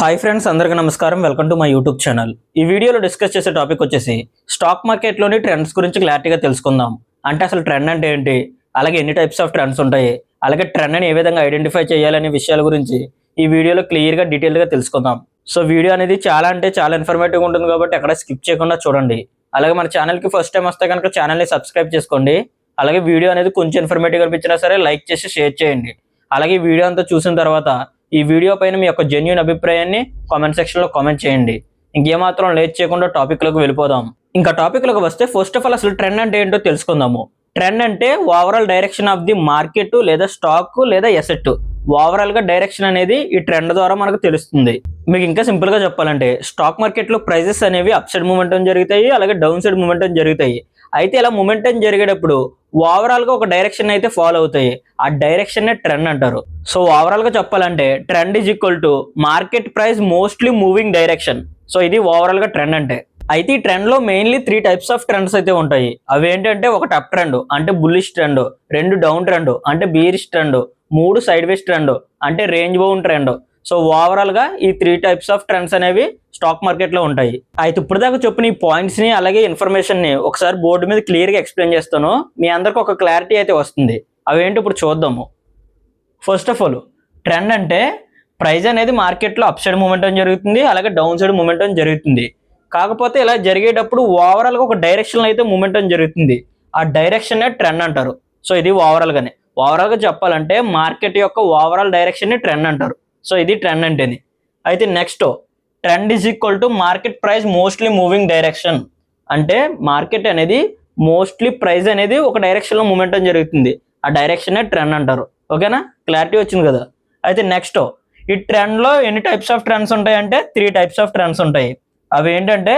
Hi friends అందరికీ నమస్కారం. Welcome to my YouTube channel ఈ వీడియోలో డిస్కస్ చేసే టాపిక్ వచ్చేసి స్టాక్ మార్కెట్లోని ట్రెండ్స్ గురించి క్లారిటీగా తెలుసుకుందాం. అంటే అసలు ట్రెండ్ అంటే ఏంటి? అలాగే ఎన్ని టైప్స్ ఆఫ్ ట్రెండ్స్ ఉంటాయి? అలాగే ట్రెండ్ని ఏ విధంగా ఐడెంటిఫై చేయాలనే విషయాల గురించి ఈ వీడియోలో క్లియర్గా డీటెయిల్గా తెలుసుకుందాం. సో వీడియో అనేది చాలా అంటే చాలా ఇన్ఫర్మేటివ్గా ఉంటుంది కాబట్టి ఎక్కడ స్కిప్ చేయకుండా చూడండి. అలాగే మన ఛానల్కి ఫస్ట్ టైం వస్తే కనుక ఛానల్ని సబ్స్క్రైబ్ చేసుకోండి. అలాగే వీడియో అనేది కొంచెం ఇన్ఫర్మేటివ్ అనిపించినా సరే లైక్ చేసి షేర్ చేయండి. అలాగే ఈ వీడియో అంతా చూసిన తర్వాత ఈ వీడియో పైన మీ యొక్క జెన్యున్ అభిప్రాయాన్ని కామెంట్ సెక్షన్లో కామెంట్ చేయండి. ఇంకేమాత్రం లేట్ చేయకుండా టాపిక్లకు వెళ్ళిపోదాం. ఇంకా టాపిక్లకు వస్తే ఫస్ట్ ఆఫ్ ఆల్ అసలు ట్రెండ్ అంటే ఏంటో తెలుసుకుందాము. ట్రెండ్ అంటే overall direction of the market లేదా స్టాక్ లేదా ఎసెట్ ఓవరాల్గా డైరెక్షన్ అనేది ఈ ట్రెండ్ ద్వారా మనకు తెలుస్తుంది. మీకు ఇంకా సింపుల్గా చెప్పాలంటే స్టాక్ మార్కెట్లో ప్రైజెస్ అనేవి అప్ సైడ్ మూమెంటం జరుగుతాయి అలాగే డౌన్ సైడ్ మూమెంటం జరుగుతాయి. అయితే ఇలా మూమెంటం జరిగేటప్పుడు ఓవరాల్గా ఒక డైరెక్షన్ అయితే ఫాలో అవుతాయి. ఆ డైరెక్షన్ నే ట్రెండ్ అంటారు. సో ఓవరాల్గా చెప్పాలంటే trend is equal to market price mostly moving direction so ఇది ఓవరాల్గా ట్రెండ్ అంటే. అయితే ఈ ట్రెండ్లో mainly three types of trends అయితే ఉంటాయి. అవి ఏంటంటే ఒకటి అప్ ట్రెండ్ అంటే బుల్లిష్ ట్రెండ్ రెండు డౌన్ ట్రెండ్ అంటే బీరిష్ ట్రెండ్ మూడు సైడ్ వేస్ ట్రెండ్ అంటే రేంజ్ బౌన్ ట్రెండ్ సో ఓవరాల్గా ఈ త్రీ టైప్స్ ఆఫ్ ట్రెండ్స్ అనేవి స్టాక్ మార్కెట్లో ఉంటాయి. అయితే ఇప్పుడు దాకా చెప్పిన ఈ పాయింట్స్ని అలాగే ఇన్ఫర్మేషన్ని ఒకసారి బోర్డు మీద క్లియర్గా ఎక్స్ప్లెయిన్ చేస్తాను. మీ అందరికి ఒక క్లారిటీ అయితే వస్తుంది. అవేంటి ఇప్పుడు చూద్దాము. ఫస్ట్ ఆఫ్ ఆల్ ట్రెండ్ అంటే ప్రైజ్ అనేది మార్కెట్లో అప్ సైడ్ మూమెంటం జరుగుతుంది అలాగే డౌన్ సైడ్ మూమెంటం జరుగుతుంది. కాకపోతే ఇలా జరిగేటప్పుడు ఓవరాల్గా ఒక డైరెక్షన్ అయితే మూమెంటం జరుగుతుంది. ఆ డైరెక్షన్ ట్రెండ్ అంటారు. సో ఇది ఓవరాల్గానే ఓవరాల్గా చెప్పాలంటే మార్కెట్ యొక్క ఓవరాల్ డైరెక్షన్ని ట్రెండ్ అంటారు. సో ఇది ట్రెండ్ అంటేది అయితే next trend is equal to market price mostly moving direction అంటే మార్కెట్ అనేది మోస్ట్లీ ప్రైస్ అనేది ఒక డైరెక్షన్లో మూమెంటం జరుగుతుంది. ఆ డైరెక్షనే ట్రెండ్ అంటారు. ఓకేనా క్లారిటీ వచ్చింది కదా? అయితే నెక్స్ట్ ఈ ట్రెండ్లో ఎన్ని టైప్స్ ఆఫ్ ట్రెండ్స్ ఉంటాయంటే త్రీ టైప్స్ ఆఫ్ ట్రెండ్స్ ఉంటాయి. అవి ఏంటంటే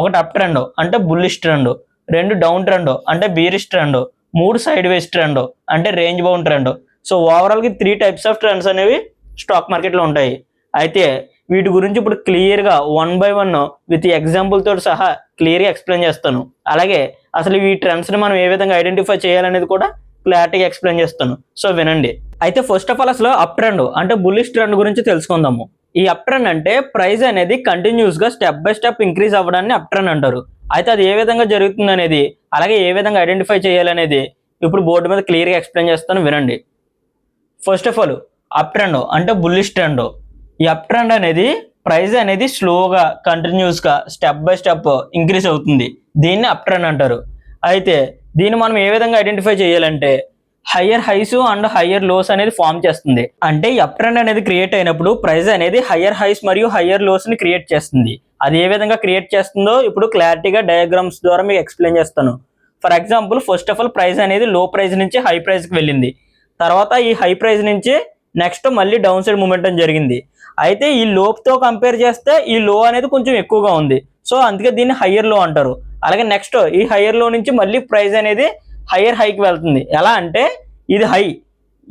ఒకటి అప్ ట్రెండ్ అంటే బుల్లిష్ ట్రెండ్ రెండు డౌన్ ట్రెండ్ అంటే బీరిష్ ట్రెండ్ మూడు సైడ్ వేస్ ట్రెండ్ అంటే రేంజ్ బౌండ్ ట్రెండ్ సో ఓవరాల్గా త్రీ టైప్స్ ఆఫ్ ట్రెండ్స్ అనేవి స్టాక్ మార్కెట్లో ఉంటాయి. అయితే వీటి గురించి ఇప్పుడు క్లియర్గా one by one with example తోటి సహా క్లియర్గా ఎక్స్ప్లెయిన్ చేస్తాను. అలాగే అసలు ఈ ట్రెండ్స్ని మనం ఏ విధంగా ఐడెంటిఫై చేయాలనేది కూడా క్లారిటీగా ఎక్స్ప్లెయిన్ చేస్తాను. సో వినండి. అయితే ఫస్ట్ ఆఫ్ ఆల్ అసలు అప్ ట్రెండ్ అంటే బుల్లిష్ ట్రెండ్ గురించి తెలుసుకుందాము. ఈ అప్ ట్రెండ్ అంటే ప్రైస్ అనేది కంటిన్యూస్గా స్టెప్ బై స్టెప్ ఇంక్రీజ్ అవ్వడాన్ని అప్ ట్రెండ్ అంటారు. అయితే అది ఏ విధంగా జరుగుతుంది అనేది అలాగే ఏ విధంగా ఐడెంటిఫై చేయాలనేది ఇప్పుడు బోర్డు మీద క్లియర్గా ఎక్స్ప్లెయిన్ చేస్తాను. వినండి. First of all up trend అంటే బుల్లిష్ ట్రెండ్. ఈ అప్ ట్రెండ్ అనేది ప్రైస్ అనేది స్లోగా కంటిన్యూస్గా స్టెప్ బై స్టెప్ ఇంక్రీజ్ అవుతుంది. దీన్ని అప్ ట్రెండ్ అంటారు. అయితే దీన్ని మనం ఏ విధంగా ఐడెంటిఫై చేయాలంటే higher highs and higher lows అనేది ఫామ్ చేస్తుంది. అంటే ఈ అప్ ట్రెండ్ అనేది క్రియేట్ అయినప్పుడు ప్రైస్ అనేది హయ్యర్ హైస్ మరియు హయ్యర్ లోస్ని క్రియేట్ చేస్తుంది. అది ఏ విధంగా క్రియేట్ చేస్తుందో ఇప్పుడు క్లారిటీగా డయాగ్రామ్స్ ద్వారా మీకు ఎక్స్ప్లెయిన్ చేస్తాను. For example first of all price అనేది లో ప్రైస్ నుంచి హై ప్రైస్కి వెళ్ళింది. తర్వాత ఈ హై ప్రైస్ నుంచి నెక్స్ట్ మళ్ళీ డౌన్ సైడ్ మూమెంటం జరిగింది. అయితే ఈ లోప్తో కంపేర్ చేస్తే ఈ లో అనేది కొంచెం ఎక్కువగా ఉంది. సో అందుకే దీన్ని హయ్యర్లో అంటారు. అలాగే నెక్స్ట్ ఈ హయ్యర్లో నుంచి మళ్ళీ ప్రైస్ అనేది హయ్యర్ హైకి వెళ్తుంది. ఎలా అంటే ఇది హై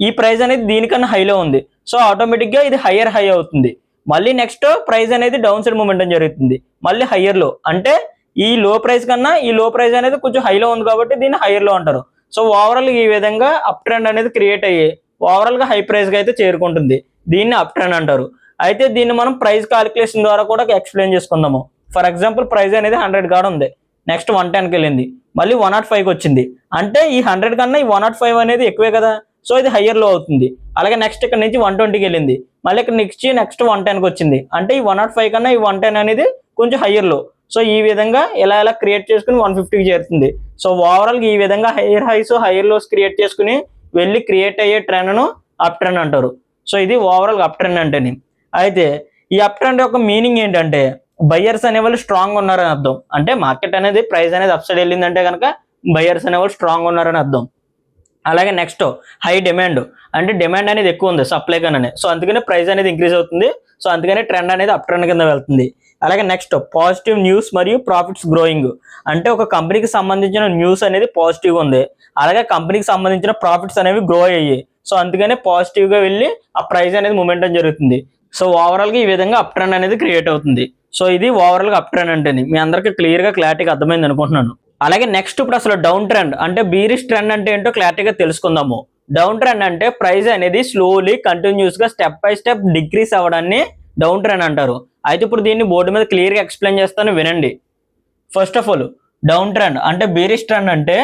ఈ ప్రైస్ అనేది దీనికన్నా హైలో ఉంది. సో ఆటోమేటిక్గా ఇది హయ్యర్ హై అవుతుంది. మళ్ళీ నెక్స్ట్ ప్రైస్ అనేది డౌన్ సైడ్ మూమెంటం జరుగుతుంది. మళ్ళీ హయ్యర్లో అంటే ఈ లో ప్రైస్ కన్నా ఈ లో ప్రైస్ అనేది కొంచెం హైలో ఉంది కాబట్టి దీన్ని హయ్యర్లో అంటారు. సో ఓవరాల్ ఈ విధంగా అప్ ట్రెండ్ అనేది క్రియేట్ అయ్యి ఓవరాల్గా హై ప్రైస్గా అయితే చేరుకుంటుంది. దీన్ని అప్ ట్రెండ్ అంటారు. అయితే దీన్ని మనం ప్రైస్ కాలిక్యులేషన్ ద్వారా కూడా ఎక్స్ప్లెయిన్ చేసుకుందాము. ఫర్ ఎగ్జాంపుల్ ప్రైస్ అనేది హండ్రెడ్ కాడ ఉంది. నెక్స్ట్ వన్ టెన్కి వెళ్ళింది. మళ్ళీ వన్ నాట్ ఫైవ్కి వచ్చింది. అంటే ఈ హండ్రెడ్ కన్నా ఈ వన్ నాట్ ఫైవ్ అనేది ఎక్కువే కదా? సో ఇది హయ్యర్లో అవుతుంది. అలాగే నెక్స్ట్ ఇక్కడ నుంచి వన్ ట్వంటీకి వెళ్ళింది. మళ్ళీ ఇక్కడ నెక్స్ట్ నెక్స్ట్ వన్ టెన్కి వచ్చింది. అంటే ఈ వన్ నాట్ ఫైవ్ కన్నా ఈ వన్ టెన్ అనేది కొంచెం హయ్యర్లో సో ఈ విధంగా ఎలా ఎలా క్రియేట్ చేసుకుని వన్ ఫిఫ్టీకి చేరుతుంది. సో ఓవరాల్ ఈ విధంగా higher highs higher lows create చేసుకుని వెళ్ళి క్రియేట్ అయ్యే ట్రెండ్ను అప్ ట్రెండ్ అంటారు. సో ఇది ఓవరాల్ అప్ ట్రెండ్ అంటేని. అయితే ఈ అప్ ట్రెండ్ యొక్క మీనింగ్ ఏంటంటే బయ్యర్స్ అనేవాళ్ళు స్ట్రాంగ్ ఉన్నారని అర్థం. అంటే మార్కెట్ అనేది ప్రైస్ అనేది అప్ సైడ్ వెళ్ళిందంటే కనుక బయ్యర్స్ అనేవాళ్ళు స్ట్రాంగ్ ఉన్నారని అర్థం. అలాగే నెక్స్ట్ హై డిమాండ్ అంటే డిమాండ్ అనేది ఎక్కువ ఉంది సప్లై కన్నా. సో అందుకనే ప్రైస్ అనేది ఇంక్రీజ్ అవుతుంది. సో అందుకనే ట్రెండ్ అనేది అప్ ట్రెండ్ కింద వెళ్తుంది. అలాగే నెక్స్ట్ పాజిటివ్ న్యూస్ మరియు ప్రాఫిట్స్ గ్రోయింగ్ అంటే ఒక కంపెనీకి సంబంధించిన న్యూస్ అనేది పాజిటివ్ ఉంది. అలాగే కంపెనీకి సంబంధించిన ప్రాఫిట్స్ అనేవి గ్రో అయ్యాయి. సో అందుకనే పాజిటివ్గా వెళ్ళి ఆ ప్రైస్ అనేది మూమెంటం జరుగుతుంది. సో ఓవరాల్గా ఈ విధంగా అప్ ట్రెండ్ అనేది క్రియేట్ అవుతుంది. సో ఇది ఓవరాల్గా అప్ ట్రెండ్ అంటే మీ అందరికి క్లియర్గా క్లారిటీగా అర్థమైంది అనుకుంటున్నాను. అలాగే నెక్స్ట్ ఇప్పుడు అసలు డౌన్ ట్రెండ్ అంటే బీరిష్ ట్రెండ్ అంటే ఏంటో క్లారిటీగా తెలుసుకుందాము. డౌన్ ట్రెండ్ అంటే ప్రైస్ అనేది స్లోలీ కంటిన్యూస్గా స్టెప్ బై స్టెప్ డిక్రీస్ అవ్వడాన్ని డౌన్ ట్రెండ్ అంటారు. అయితే ఇప్పుడు దీన్ని బోర్డు మీద క్లియర్గా ఎక్స్ప్లెయిన్ చేస్తాను వినండి. First of all down trend అంటే బీరిష్ ట్రెండ్ అంటే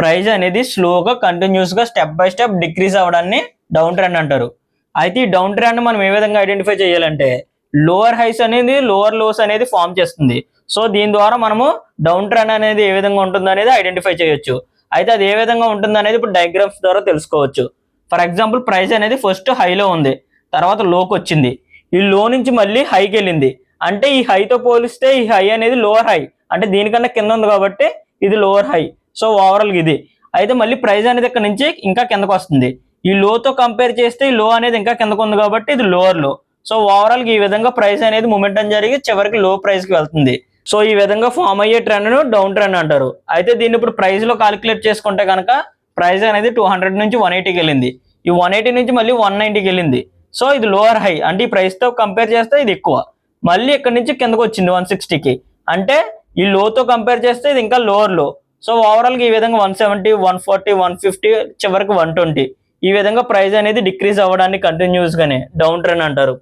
ప్రైజ్ అనేది స్లోగా కంటిన్యూస్గా స్టెప్ బై స్టెప్ డిక్రీజ్ అవ్వడాన్ని డౌన్ ట్రెండ్ అంటారు. అయితే ఈ డౌన్ ట్రెండ్ మనం ఏ విధంగా ఐడెంటిఫై చేయాలంటే లోవర్ హైస్ అనేది లోవర్ లోస్ అనేది ఫామ్ చేస్తుంది. సో దీని ద్వారా మనము డౌన్ ట్రెండ్ అనేది ఏ విధంగా ఉంటుంది అనేది ఐడెంటిఫై చేయొచ్చు. అయితే అది ఏ విధంగా ఉంటుంది అనేది ఇప్పుడు డయాగ్రామ్స్ ద్వారా తెలుసుకోవచ్చు. ఫర్ ఎగ్జాంపుల్ ప్రైస్ అనేది ఫస్ట్ హైలో ఉంది తర్వాత లోకి వచ్చింది. ఈ లో నుంచి మళ్ళీ హైకి వెళ్ళింది. అంటే ఈ హైతో పోలిస్తే ఈ హై అనేది లోవర్ హై అంటే దీనికన్నా కింద ఉంది కాబట్టి ఇది లోవర్ హై సో ఓవరాల్ ఇది. అయితే మళ్ళీ ప్రైజ్ అనేది ఇక్కడ నుంచి ఇంకా కిందకు వస్తుంది. ఈ లోతో కంపేర్ చేస్తే ఈ లో అనేది ఇంకా కిందకు ఉంది కాబట్టి ఇది లోవర్లో సో ఓవరాల్ ఈ విధంగా ప్రైస్ అనేది మూమెంటం జరిగి చివరికి లో ప్రైస్కి వెళ్తుంది. సో ఈ విధంగా ఫామ్ అయ్యే ట్రెండ్ డౌన్ ట్రెండ్ అంటారు. అయితే దీన్ని ఇప్పుడు ప్రైస్లో కాలిక్యులేట్ చేసుకుంటే కనుక ప్రైస్ అనేది టూ హండ్రెడ్ నుంచి వన్ ఎయిటీకి వెళ్ళింది. ఈ వన్ ఎయిటీ నుంచి మళ్ళీ వన్ నైన్టీకి వెళ్ళింది. సో ఇది లోవర్ హై అంటే ఈ ప్రైస్తో కంపేర్ చేస్తే ఇది ఎక్కువ. మళ్ళీ ఇక్కడ నుంచి కిందకు వచ్చింది వన్ సిక్స్టీకి అంటే ఈ లోతో కంపేర్ చేస్తే ఇది ఇంకా లోవర్లో సో ఓవరాల్గా ఈ విధంగా one seventy one forty one fifty చివరికి వన్ ట్వంటీ ఈ విధంగా ప్రైస్ అనేది డిక్రీజ్ అవ్వడానికి కంటిన్యూస్గానే డౌన్ ట్రెండ్ అంటారు.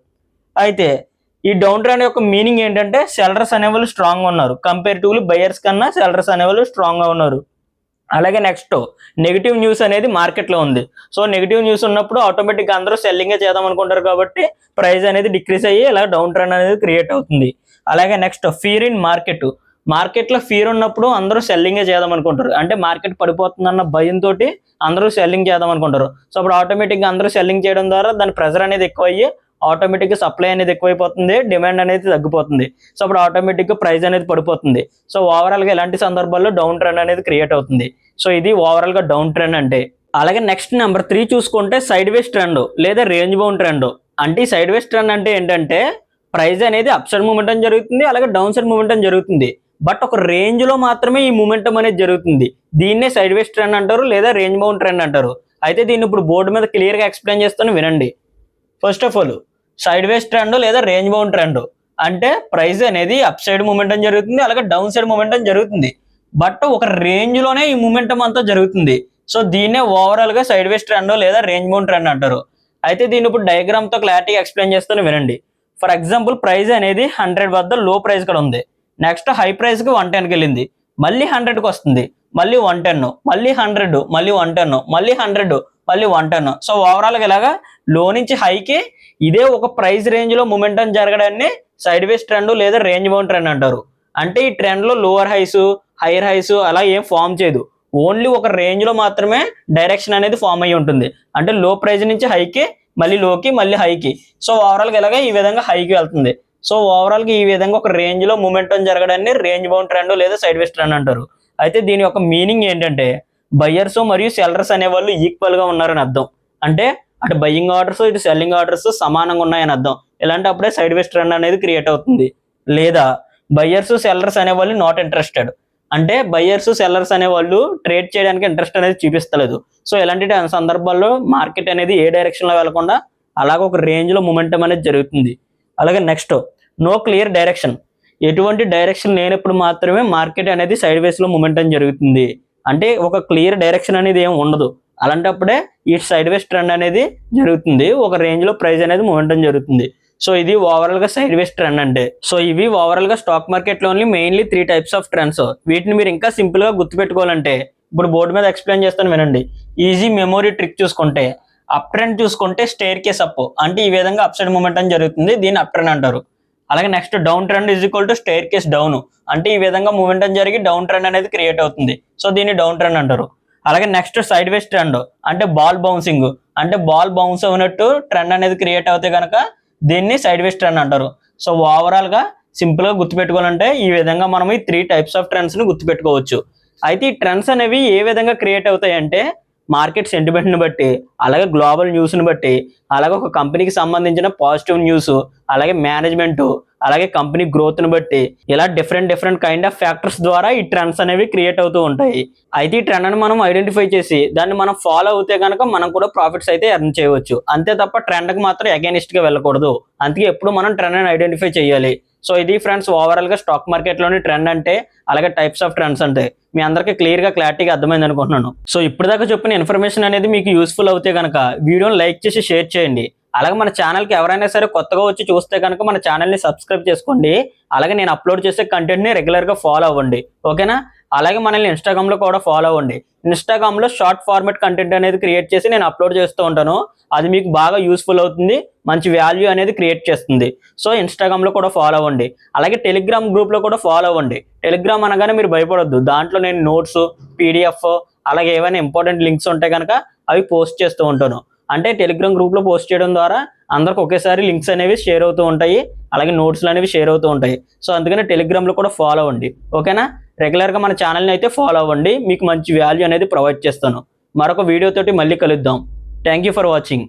అయితే ఈ డౌన్ ట్రెండ్ యొక్క మీనింగ్ ఏంటంటే సెలరస్ అనేవాళ్ళు స్ట్రాంగ్గా ఉన్నారు. కంపేరిటివ్లీ బయర్స్ కన్నా సెలరస్ అనేవాళ్ళు స్ట్రాంగ్గా ఉన్నారు. అలాగే నెక్స్ట్ నెగిటివ్ న్యూస్ అనేది మార్కెట్లో ఉంది. సో నెగిటివ్ న్యూస్ ఉన్నప్పుడు ఆటోమేటిక్గా అందరూ సెల్లింగే చేద్దాం అనుకుంటారు కాబట్టి ప్రైస్ అనేది డిక్రీస్ అయ్యి ఇలా డౌన్ ట్రెండ్ అనేది క్రియేట్ అవుతుంది. అలాగే నెక్స్ట్ ఫీర్ ఇన్ మార్కెట్ మార్కెట్లో ఫీర్ ఉన్నప్పుడు అందరూ సెల్లింగే చేద్దాం అనుకుంటారు. అంటే మార్కెట్ పడిపోతుందన్న భయంతో అందరూ సెల్లింగ్ చేద్దాం అనుకుంటారు. సో అప్పుడు ఆటోమేటిక్గా అందరూ సెల్లింగ్ చేయడం ద్వారా దాని ప్రెజర్ అనేది ఎక్కువ అయ్యి ఆటోమేటిక్గా సప్లై అనేది ఎక్కువైపోతుంది డిమాండ్ అనేది తగ్గిపోతుంది. సో అప్పుడు ఆటోమేటిక్గా ప్రైస్ అనేది పడిపోతుంది. సో ఓవరాల్గా ఇలాంటి సందర్భాల్లో డౌన్ ట్రెండ్ అనేది క్రియేట్ అవుతుంది. సో ఇది ఓవరాల్గా డౌన్ ట్రెండ్ అంటే. అలాగే నెక్స్ట్ నెంబర్ త్రీ చూసుకుంటే సైడ్ వేస్ ట్రెండ్ లేదా రేంజ్ బౌండ్ ట్రెండ్. అంటే ఈ సైడ్ వేస్ ట్రెండ్ అంటే ఏంటంటే ప్రైస్ అనేది అప్ సైడ్ మూమెంటం జరుగుతుంది అలాగే డౌన్ సైడ్ మూమెంటం జరుగుతుంది. బట్ ఒక రేంజ్లో మాత్రమే ఈ మూమెంటం అనేది జరుగుతుంది. దీన్నే సైడ్ వేస్ ట్రెండ్ అంటారు లేదా రేంజ్ బౌండ్ ట్రెండ్ అంటారు. అయితే దీన్ని ఇప్పుడు బోర్డు మీద క్లియర్గా ఎక్స్ప్లెయిన్ చేస్తాను వినండి. First of all sideways trend లేదా రేంజ్ బౌండ్ ట్రెండ్ అంటే ప్రైస్ అనేది అప్ సైడ్ మూమెంటం జరుగుతుంది అలాగే డౌన్ సైడ్ మూమెంటం జరుగుతుంది. బట్ ఒక రేంజ్లోనే ఈ మూమెంటం అంతా జరుగుతుంది. సో దీన్నే ఓవరాల్గా సైడ్ వేస్ ట్రెండ్ లేదా రేంజ్ బౌండ్ ట్రెండ్ అంటారు. అయితే దీన్ని ఇప్పుడు డయాగ్రామ్తో క్లారిటీ ఎక్స్ప్లెయిన్ చేస్తాను వినండి. ఫర్ ఎగ్జాంపుల్ ప్రైస్ అనేది హండ్రెడ్ వద్ద లో ప్రైస్ కూడా ఉంది. నెక్స్ట్ హై ప్రైస్కి వన్ టెన్కి వెళ్ళింది. మళ్ళీ హండ్రెడ్కి వస్తుంది. మళ్ళీ వన్ టెన్ మళ్ళీ హండ్రెడ్ మళ్ళీ వన్ టెన్ మళ్ళీ హండ్రెడ్ మళ్ళీ వన్ టెన్ సో ఓవరాల్గా ఇలాగా లో నుంచి హైకి ఇదే ఒక ప్రైస్ రేంజ్లో మూమెంటం జరగడాన్ని సైడ్ వేస్ ట్రెండ్ లేదా రేంజ్ బౌండ్ ట్రెండ్ అంటారు. అంటే ఈ ట్రెండ్లో లోవర్ హైస్ హైయర్ హైస్ అలా ఏం ఫామ్ చేయదు. ఓన్లీ ఒక రేంజ్లో మాత్రమే డైరెక్షన్ అనేది ఫామ్ అయ్యి ఉంటుంది. అంటే లో ప్రైస్ నుంచి హైకి మళ్ళీ లోకి మళ్ళీ హైకి సో ఓవరాల్ ఇలాగ ఈ విధంగా హైకి వెళ్తుంది. సో ఓవరాల్గా ఈ విధంగా ఒక రేంజ్లో మూమెంటం జరగడాన్ని రేంజ్ బౌండ్ ట్రెండ్ లేదా సైడ్ వేస్ ట్రెండ్ అంటారు. అయితే దీని యొక్క మీనింగ్ ఏంటంటే బయ్యర్స్ మరియు సెల్లర్స్ అనే వాళ్ళు ఉన్నారని అర్థం. అంటే అటు బయ్యింగ్ ఆర్డర్స్ ఇటు సెల్లింగ్ ఆర్డర్స్ సమానంగా ఉన్నాయని అర్థం. ఇలాంటి అప్పుడే సైడ్ వేస్ట్ ట్రెండ్ అనేది క్రియేట్ అవుతుంది. లేదా బయ్యర్స్ సెల్లర్స్ అనే వాళ్ళు నాట్ ఇంట్రెస్టెడ్ అంటే బయ్యర్స్ సెల్లర్స్ అనే వాళ్ళు ట్రేడ్ చేయడానికి ఇంట్రెస్ట్ అనేది చూపిస్తలేదు. సో ఇలాంటి సందర్భాల్లో మార్కెట్ అనేది ఏ డైరెక్షన్లో వెళ్ళకుండా అలాగే ఒక రేంజ్లో మూమెంటం అనేది జరుగుతుంది. అలాగే నెక్స్ట్ నో క్లియర్ డైరెక్షన్ ఎటువంటి డైరెక్షన్ లేనప్పుడు మాత్రమే మార్కెట్ అనేది సైడ్ వేస్లో మూమెంటం జరుగుతుంది. అంటే ఒక క్లియర్ డైరెక్షన్ అనేది ఏం ఉండదు. అలాంటప్పుడే ఈ సైడ్ వేస్ ట్రెండ్ అనేది జరుగుతుంది. ఒక రేంజ్లో ప్రైస్ అనేది మూమెంటం జరుగుతుంది. సో ఇది ఓవరాల్గా సైడ్ వేస్ ట్రెండ్ అంటే. సో ఇవి ఓవరాల్గా స్టాక్ మార్కెట్లో mainly three types of trends వీటిని మీరు ఇంకా సింపుల్గా గుర్తుపెట్టుకోవాలంటే ఇప్పుడు బోర్డు మీద ఎక్స్ప్లెయిన్ చేస్తాను వినండి. ఈజీ మెమొరీ ట్రిక్ చూసుకుంటే అప్ ట్రెండ్ చూసుకుంటే స్టేర్ కేస్ అప్ అంటే ఈ విధంగా అప్ సైడ్ మూమెంట్ అని జరుగుతుంది. దీన్ని అప్ ట్రెండ్ అంటారు. అలాగే next down trend is equal to staircase down. అంటే ఈ విధంగా మూమెంటం జరిగి డౌన్ ట్రెండ్ అనేది క్రియేట్ అవుతుంది. సో దీన్ని డౌన్ ట్రెండ్ అంటారు. అలాగే నెక్స్ట్ సైడ్ వేస్ ట్రెండ్ అంటే బాల్ బౌన్సింగ్. అంటే బాల్ బౌన్స్ అవునట్టు ట్రెండ్ అనేది క్రియేట్ అవుతే కనుక దీన్ని సైడ్ వేస్ ట్రెండ్ అంటారు. సో ఓవరాల్గా గుర్తుపెట్టుకోవాలంటే ఈ విధంగా మనం ఈ త్రీ టైప్స్ ఆఫ్ ట్రెండ్స్ని గుర్తుపెట్టుకోవచ్చు. అయితే ఈ ట్రెండ్స్ అనేవి ఏ విధంగా క్రియేట్ అవుతాయి అంటే మార్కెట్ సెంటిమెంట్ని బట్టి అలాగే గ్లోబల్ న్యూస్ని బట్టి అలాగే ఒక కంపెనీకి సంబంధించిన పాజిటివ్ న్యూస్ అలాగే మేనేజ్మెంట్ అలాగే కంపెనీ గ్రోత్ని బట్టి ఇలా different different kind of factors ద్వారా ఈ ట్రెండ్స్ అనేవి క్రియేట్ అవుతూ ఉంటాయి. అయితే ఈ ట్రెండ్ని మనం ఐడెంటిఫై చేసి దాన్ని మనం ఫాలో అవుతే కనుక మనం కూడా ప్రాఫిట్స్ అయితే ఎర్న్ చేయవచ్చు. అంతే తప్ప ట్రెండ్కి మాత్రం అగెనిస్ట్గా వెళ్ళకూడదు. అందుకే ఎప్పుడు మనం ట్రెండ్ని ఐడెంటిఫై చేయాలి. సో ఇది ఫ్రెండ్స్ ఓవరాల్గా స్టాక్ మార్కెట్లోని ట్రెండ్ అంటే అలాగే టైప్స్ ఆఫ్ ట్రెండ్స్ అంటే. మీ అందరికీ క్లియర్గా క్లారిటీగా అర్థమైంది అనుకుంటున్నాను. సో ఇప్పటిదాకా చెప్పిన ఇన్ఫర్మేషన్ అనేది మీకు యూస్ఫుల్ అవుతే కనుక వీడియోని లైక్ చేసి షేర్ చేయండి. అలాగే మన ఛానల్కి ఎవరైనా సరే కొత్తగా వచ్చి చూస్తే కనుక మన ఛానల్ని సబ్స్క్రైబ్ చేసుకోండి. అలాగే నేను అప్లోడ్ చేసే కంటెంట్ని రెగ్యులర్గా ఫాలో అవ్వండి. ఓకేనా అలాగే మనల్ని ఇన్స్టాగ్రామ్లో కూడా ఫాలో అవ్వండి. ఇన్స్టాగ్రామ్లో షార్ట్ ఫార్మాట్ కంటెంట్ అనేది క్రియేట్ చేసి నేను అప్లోడ్ చేస్తూ ఉంటాను. అది మీకు బాగా యూస్ఫుల్ అవుతుంది మంచి వాల్యూ అనేది క్రియేట్ చేస్తుంది. సో ఇన్స్టాగ్రామ్లో కూడా ఫాలో అవ్వండి. అలాగే టెలిగ్రామ్ గ్రూప్లో కూడా ఫాలో అవ్వండి. టెలిగ్రామ్ అనగానే మీరు భయపడొద్దు. దాంట్లో నేను నోట్స్ పీడిఎఫ్ అలాగే ఏవైనా ఇంపార్టెంట్ లింక్స్ ఉంటే కనుక అవి పోస్ట్ చేస్తూ ఉంటాను. అంటే టెలిగ్రామ్ గ్రూప్లో పోస్ట్ చేయడం ద్వారా అందరికి ఒకేసారి లింక్స్ అనేవి షేర్ అవుతూ ఉంటాయి. అలాగే నోట్స్లు అనేవి షేర్ అవుతూ ఉంటాయి. సో అందుకని టెలిగ్రామ్లో కూడా ఫాలో అవ్వండి. ఓకేనా? రెగ్యులర్గా మన ఛానల్ని అయితే ఫాలో అవ్వండి. మీకు మంచి వాల్యూ అనేది ప్రొవైడ్ చేస్తాను. మరొక వీడియోతోటి మళ్ళీ కలుద్దాం. Thank you for watching